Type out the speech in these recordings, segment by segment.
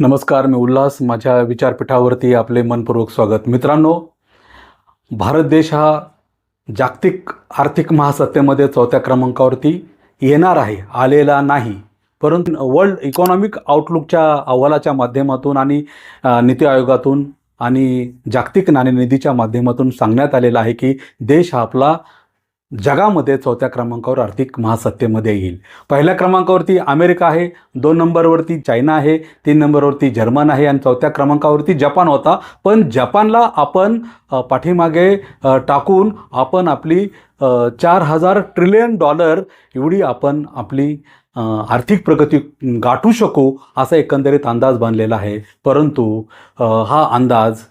नमस्कार मी उल्हास. माझ्या विचारपीठावरती आपले मनपूर्वक स्वागत. मित्रांनो भारत देश हा जागतिक आर्थिक महासत्तेमध्ये चौथ्या क्रमांकावरती येणार आहे आलेला नाही. परंतु वर्ल्ड इकॉनॉमिक आउटलुकच्या अहवालाच्या माध्यमातून आणि नीती आयोगातून आणि जागतिक नाणेनिधीच्या माध्यमातून सांगण्यात आलेलं आहे की देश हा आपला जगामध्ये चौथ्या क्रमांकावर आर्थिक महासत्तेमध्ये येईल. पहिल्या क्रमांकावरती अमेरिका आहे दोन नंबरवरती चायना आहे तीन नंबरवरती जर्मन आहे आणि चौथ्या क्रमांकावरती जपान होता. पण जपानला आपण पाठीमागे टाकून आपण आपली चार हजार ट्रिलियन डॉलर एवढी आपण आपली आर्थिक प्रगती गाठू शकू असा एकंदरीत अंदाज बांधलेला आहे. परंतु हा अंदाज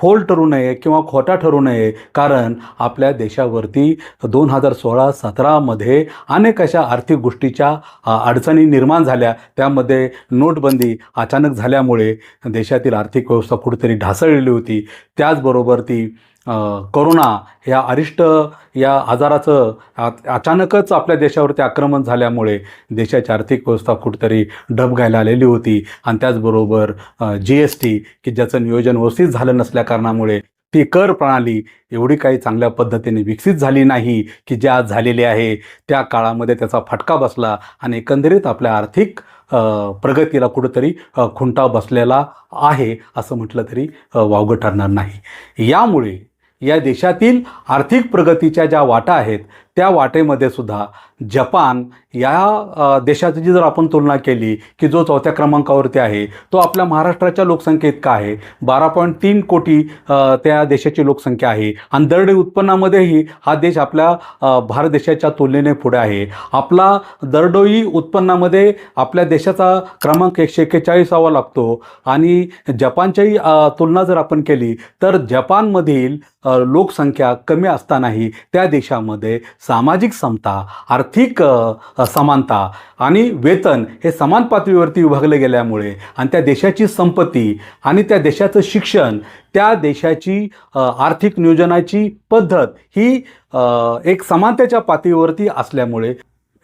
फोल ठरू नये किंवा खोटा ठरू नये कारण आपल्या देशावरती दोन हजार सोळा सतरामध्ये अनेक अशा आर्थिक गोष्टीच्या अडचणी निर्माण झाल्या. त्यामध्ये नोटबंदी अचानक झाल्यामुळे देशातील आर्थिक व्यवस्था कुठेतरी ढासळलेली होती. त्याचबरोबर ती करोना ह्या अरिष्ट या आजाराचं अचानकच आपल्या देशावरती आक्रमण झाल्यामुळे देशाची आर्थिक व्यवस्था कुठेतरी डबघायला आलेली होती. आणि त्याचबरोबर जी एस टी की ज्याचं नियोजन व्यवस्थित झालं नसल्या कारणामुळे ती कर प्रणाली एवढी काही चांगल्या पद्धतीने विकसित झाली नाही की ज्या आज झालेली आहे त्या काळामध्ये त्याचा फटका बसला आणि एकंदरीत आपल्या आर्थिक प्रगतीला कुठंतरी खुंटा बसलेला आहे असं म्हटलं तरी वावगं ठरणार नाही. यामुळे या देशातील आर्थिक प्रगतीच्या ज्या वाटा आहेत त्या वाटेमध्ये सुद्धा जपान या देशाची देशाची जर आपण तुलना केली की जो चौथ्या क्रमांकावरती आहे तो आपल्या महाराष्ट्राच्या लोकसंख्येइतका आहे? बारा पॉईंट तीन कोटी त्या देशाची लोकसंख्या आहे. आणि दरडोई उत्पन्नामध्येही हा देश आपल्या भारत देशाच्या तुलनेने पुढे आहे. आपला दरडोई उत्पन्नामध्ये आपल्या देशाचा क्रमांक एकशे एक्केचाळीसावा लागतो. आणि जपानच्याही तुलना जर आपण केली तर जपानमधील लोकसंख्या कमी असतानाही त्या देशामध्ये सामाजिक समता आर्थिक समानता आणि वेतन हे समान पातळीवरती विभागले गेल्यामुळे आणि त्या देशाची संपत्ती आणि त्या देशाचं शिक्षण त्या देशाची आर्थिक नियोजनाची पद्धत ही एक समानतेच्या पातळीवरती असल्यामुळे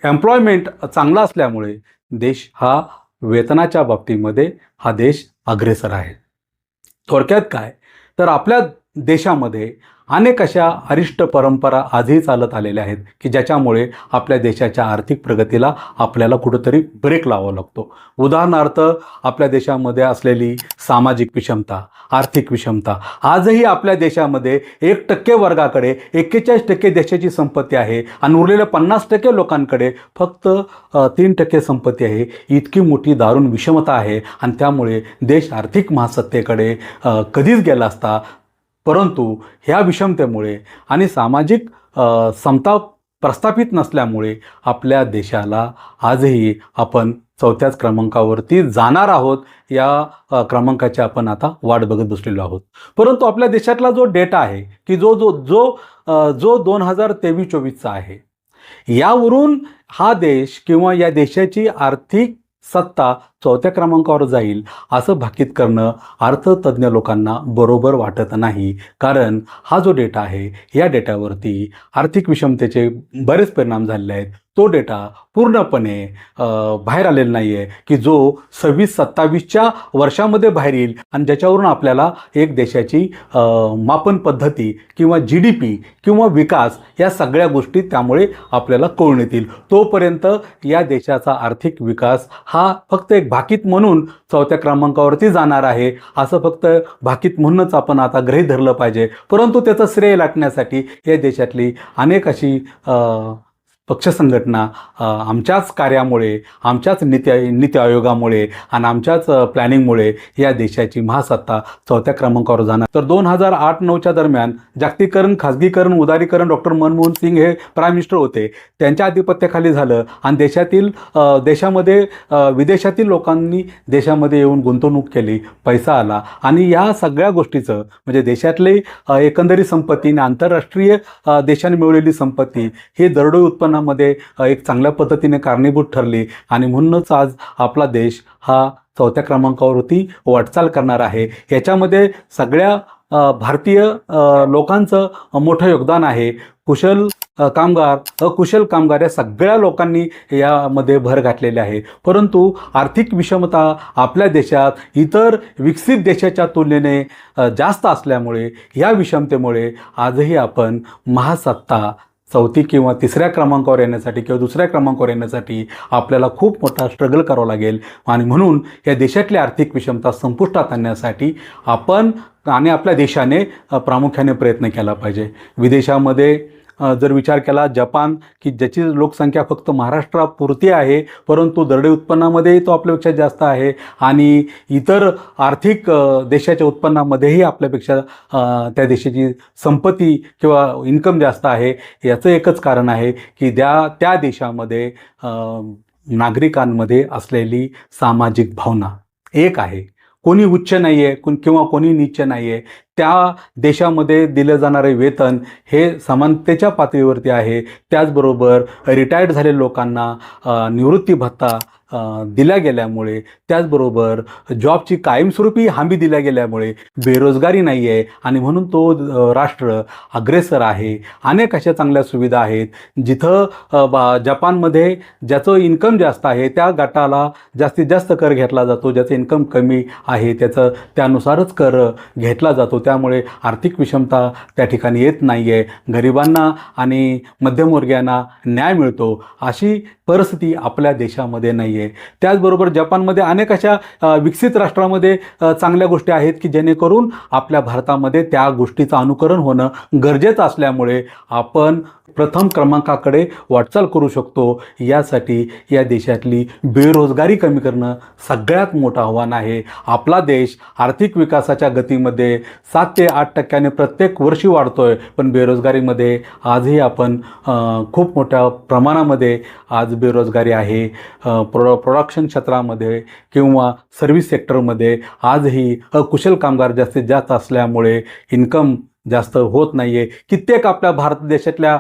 एम्प्लॉयमेंट चांगला असल्यामुळे देश हा वेतनाच्या बाबतीमध्ये हा देश अग्रेसर आहे. थोडक्यात काय? तर आपल्या देशामध्ये अनेक अशा अरिष्ट परंपरा आजही चालत आलेल्या आहेत की ज्याच्यामुळे आपल्या देशाच्या आर्थिक प्रगतीला आपल्याला कुठंतरी ब्रेक लावावा लागतो. उदाहरणार्थ आपल्या देशामध्ये असलेली सामाजिक विषमता आर्थिक विषमता आजही आपल्या देशामध्ये एक टक्के वर्गाकडे एक्केचाळीस टक्के देशाची संपत्ती आहे आणि उरलेल्या पन्नास टक्के लोकांकडे फक्त तीन टक्के संपत्ती आहे. इतकी मोठी दारुण विषमता आहे आणि त्यामुळे देश आर्थिक महासत्तेकडे कधीच गेला असता परंतु ह्या विषमतेमुळे आणि सामाजिक समता प्रस्थापित नसल्यामुळे आपल्या देशाला आजही आपण चौथ्याच क्रमांकावरती जाणार आहोत. या क्रमांकाची आपण आता वाट बघत बसलेलो आहोत. परंतु आपल्या देशातला जो डेटा आहे की जो जो जो जो दोन हजार तेवीस चोवीसचा आहे यावरून हा देश किंवा या देशाची आर्थिक सत्ता चौथ्या क्रमांकावर जाईल. असं भाकीत करणं अर्थतज्ज्ञ लोकांना बरोबर वाटत नाही. कारण हा जो डेटा आहे या डेटावरती आर्थिक विषमतेचे बरेच परिणाम झालेले आहेत. तो डेटा पूर्णपणे बाहेर आलेला नाही आहे की जो सव्वीस सत्तावीसच्या वर्षामध्ये बाहेर येईल आणि ज्याच्यावरून आपल्याला एक देशाची मापन पद्धती किंवा जी डी पी किंवा विकास या सगळ्या गोष्टी त्यामुळे आपल्याला कळून येतील. तोपर्यंत या देशाचा आर्थिक विकास हा फक्त एक भाकीत म्हणून चौथ्या क्रमांकावरती जाणार आहे. असं फक्त भाकीत म्हणूनच आपण आता गृहीत धरलं पाहिजे. परंतु त्याचं श्रेय लाटण्यासाठी या देशातली अनेक अशी पक्ष संघटना आमच्याच कार्यामुळे आमच्याच नीती नीती आयोगामुळे आणि आमच्याच प्लॅनिंगमुळे या देशाची महासत्ता चौथ्या क्रमांकावर जाणार. तर दोन हजार आठ नऊच्या दरम्यान जागतिकरण खाजगीकरण उदारीकरण डॉक्टर मनमोहन सिंग हे प्राईम मिनिस्टर होते. त्यांच्या आधिपत्याखाली झालं आणि देशातील देशामध्ये विदेशातील लोकांनी देशामध्ये येऊन गुंतवणूक केली पैसा आला आणि या सगळ्या गोष्टीचं म्हणजे देशातले एकंदरीत संपत्ती आणि आंतरराष्ट्रीय देशाने मिळवलेली संपत्ती हे दरडोई उत्पन्न अ, एक चांगल्या पद्धतीने कारणीभूत ठरली. आणि म्हणूनच आज आपला देश हा चौथ्या क्रमांकावरती वाटचाल करणार आहे. याच्यामध्ये सगळ्या भारतीय लोकांचं मोठं योगदान आहे. कुशल अ, कामगार अकुशल कामगार या सगळ्या लोकांनी यामध्ये भर घातलेले आहे. परंतु आर्थिक विषमता आपल्या देशात इतर विकसित देशाच्या तुलनेने जास्त असल्यामुळे या विषमतेमुळे आजही आपण महासत्ता चौथी किंवा तिसऱ्या क्रमांकावर येण्यासाठी किंवा दुसऱ्या क्रमांकावर येण्यासाठी आपल्याला खूप मोठा स्ट्रगल करावा लागेल. आणि म्हणून या देशातली आर्थिक विषमता संपुष्टात आणण्यासाठी आपण आणि आपल्या देशाने प्रामुख्याने प्रयत्न केला पाहिजे. विदेशामध्ये जर विचार केला जपान की ज्याची लोकसंख्या फक्त महाराष्ट्रापुरती आहे परंतु दरडे उत्पन्नामध्येही तो आपल्यापेक्षा जास्त आहे आणि इतर आर्थिक देशाच्या उत्पन्नामध्येही आपल्यापेक्षा त्या देशाची संपत्ती किंवा इन्कम जास्त आहे याचं एकच कारण आहे की त्या त्या देशामध्ये नागरिकांमध्ये असलेली सामाजिक भावना एक आहे. कोणी उच्च नाही आहे कोण किंवा कोणी नीच नाही आहे त्या देशामध्ये दिलं जाणारे वेतन हे समानतेच्या पातळीवरती आहे. त्याचबरोबर रिटायर्ड झालेल्या लोकांना निवृत्ती भत्ता दिल्या गेल्यामुळे त्याचबरोबर जॉबची कायमस्वरूपी हमी दिल्या गेल्यामुळे बेरोजगारी नाही आहे आणि म्हणून तो राष्ट्र अग्रेसर आहे. अनेक अशा चांगल्या सुविधा आहेत. जिथं बा जपानमध्ये ज्याचं इन्कम जास्त आहे त्या गटाला जास्तीत जास्त कर घेतला जातो. ज्याचं इन्कम कमी आहे त्याचं त्यानुसारच कर घेतला जातो. त्यामुळे आर्थिक विषमता त्या ठिकाणी येत नाही आहे गरिबांना आणि मध्यमवर्गीयांना न्याय मिळतो अशी परिस्थिती आपल्या देशामध्ये नाही आहे त्याचबरोबर जपानमध्ये अनेक अशा विकसित राष्ट्रामध्ये चांगल्या गोष्टी आहेत की जेणेकरून आपल्या भारतामध्ये त्या गोष्टीचं अनुकरण होणं गरजेचं असल्यामुळे आपण प्रथम क्रमांकाकडे वाटचाल करू शकतो. यासाठी या देशातली बेरोजगारी कमी करणं सगळ्यात मोठं आव्हान आहे. आपला देश आर्थिक विकासाच्या गतीमध्ये सात ते आठ टक्क्याने प्रत्येक वर्षी वाढतोय. पण बेरोजगारीमध्ये आजही आपण खूप मोठ्या प्रमाणामध्ये आज बेरोजगारी आहे प्रो प्रोडक्शन क्षेत्रामध्ये किंवा सर्व्हिस सेक्टरमध्ये आजही अकुशल कामगार जास्तीत जास्त असल्यामुळे इन्कम जास्त होत नाही आहे कित्येक आपल्या भारत देशातल्या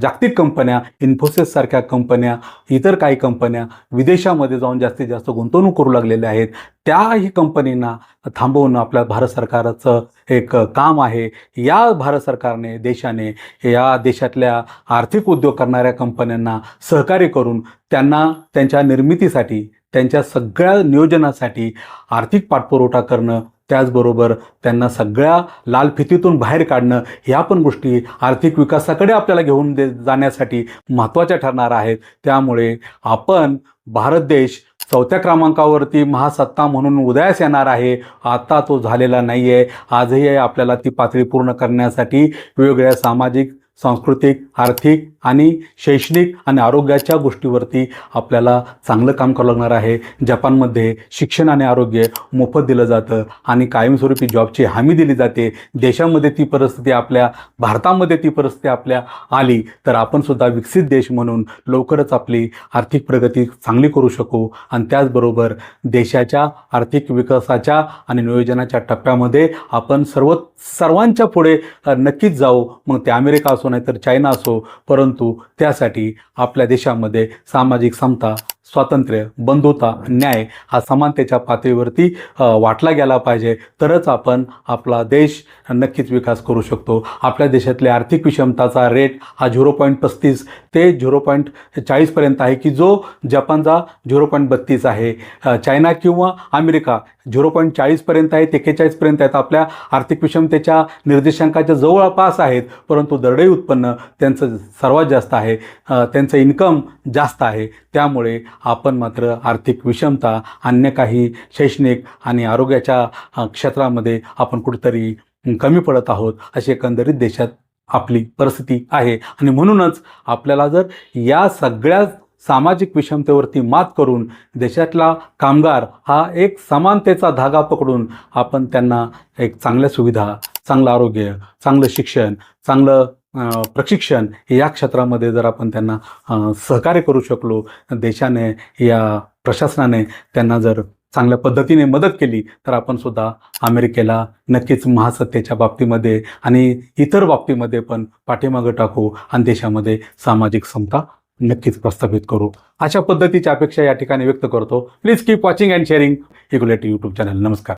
जागतिक कंपन्या इन्फोसिससारख्या कंपन्या इतर काही कंपन्या विदेशामध्ये जाऊन जास्तीत जास्त गुंतवणूक करू लागलेल्या आहेत. त्याही कंपनींना थांबवणं आपल्या भारत सरकारचं एक काम आहे. या भारत सरकारने देशाने या देशातल्या आर्थिक उद्योग करणाऱ्या कंपन्यांना सहकार्य करून त्यांना त्यांच्या निर्मितीसाठी त्यांच्या सगळ्या नियोजनासाठी आर्थिक पाठपुरवठा करणं त्याचबरोबर त्यांना सगळ्या लालफितीतून बाहेर काढणं ह्या पण गोष्टी आर्थिक विकासाकडे आपल्याला घेऊन दे जाण्यासाठी महत्त्वाच्या ठरणार आहेत. त्यामुळे आपण भारत देश चौथ्या क्रमांकावरती महासत्ता म्हणून उदयास येणार आहे. आता तो झालेला नाही आहे आजही आपल्याला ती पातळी पूर्ण करण्यासाठी वेगवेगळ्या सामाजिक सांस्कृतिक आर्थिक आणि शैक्षणिक आणि आरोग्याच्या गोष्टीवरती आपल्याला चांगलं काम करावं लागणार आहे. जपानमध्ये शिक्षण आणि आरोग्य मोफत दिलं जातं आणि कायमस्वरूपी जॉबची हमी दिली जाते. देशामध्ये ती परिस्थिती आपल्या भारतामध्ये ती परिस्थिती आपल्या आली तर आपण सुद्धा विकसित देश म्हणून लवकरच आपली आर्थिक प्रगती चांगली करू शकू. आणि त्याचबरोबर देशाच्या आर्थिक विकासाच्या आणि नियोजनाच्या टप्प्यामध्ये आपण सर्व सर्वांच्या पुढे नक्कीच जाऊ. मग ते अमेरिका असो नाही तर चायना असो परंतु त्यासाठी आपल्या देशामध्ये सामाजिक समता स्वातंत्र्य बंधुता न्याय हा समानतेच्या पातळीवरती वाटला गेला पाहिजे. तरच आपण आपला देश नक्कीच विकास करू शकतो. आपल्या देशातल्या आर्थिक विषमताचा रेट हा झिरो पॉईंट पस्तीस ते झिरो पॉईंट चाळीसपर्यंत आहे की जो जपानचा झिरो पॉईंट बत्तीस आहे. चायना किंवा अमेरिका झिरो पॉईंट चाळीसपर्यंत आहेत एक्केचाळीसपर्यंत आहेत. आपल्या आर्थिक विषमतेच्या निर्देशांकाच्या जवळपास आहेत परंतु दरडई उत्पन्न त्यांचं सर्वात जास्त आहे. त्यांचं इन्कम जास्त आहे. त्यामुळे आपण मात्र आर्थिक विषमता अन्य काही शैक्षणिक आणि आरोग्याच्या क्षेत्रामध्ये आपण कुठेतरी कमी पडत आहोत अशी एकंदरीत देशात आपली परिस्थिती आहे. आणि म्हणूनच आपल्याला जर या सगळ्या सामाजिक विषमतेवरती मात करून देशातला कामगार हा एक समानतेचा धागा पकडून आपण त्यांना एक चांगल्या सुविधा चांगलं आरोग्य चांगलं शिक्षण चांगलं प्रशिक्षण या क्षेत्रामध्ये जर आपण त्यांना सहकार्य करू शकलो देशाने या प्रशासनाने त्यांना जर चांगल्या पद्धतीने मदत केली तर आपण सुद्धा अमेरिकेला नक्कीच महासत्तेच्या बाबतीमध्ये आणि इतर बाबतीमध्ये पण पाठीमागं टाकू आणि देशामध्ये सामाजिक समता नक्कीच प्रस्थापित करू. अशा पद्धतीच्या अपेक्षा या ठिकाणी व्यक्त करतो. Please keep watching and sharing इक्युलेट YouTube channel नमस्कार.